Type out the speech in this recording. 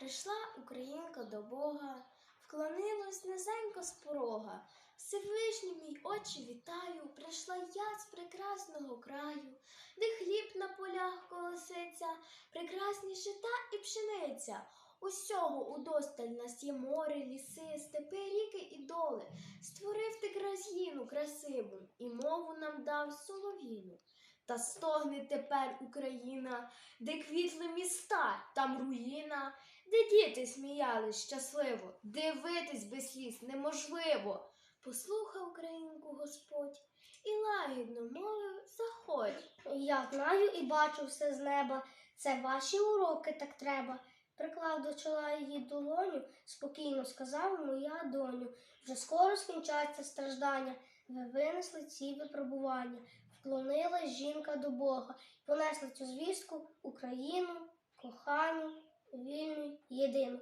Прийшла українка до Бога, вклонилась низенько з порога. Всевишній мій очі вітаю, прийшла я з прекрасного краю, де хліб на полях колоситься, прекрасні жита і пшениця. Усього удосталь нас є море, ліси, степи, ріки і доли. Створив ти країну красиву і мову нам дав солов'їну. Та стогне тепер Україна, де квітли міста, там руїна, де діти сміялись щасливо, дивитись без сліз неможливо. Послухав українку Господь і лагідно мовив заходь. Я знаю і бачу все з неба. Це ваші уроки так треба. Приклав до чола її долоню, спокійно сказав моя доню. Вже скоро скінчаться страждання. Ви винесли ці випробування. Вклонилась жінка до Бога, і понесла цю звістку Україну, кохану, вільну, єдину.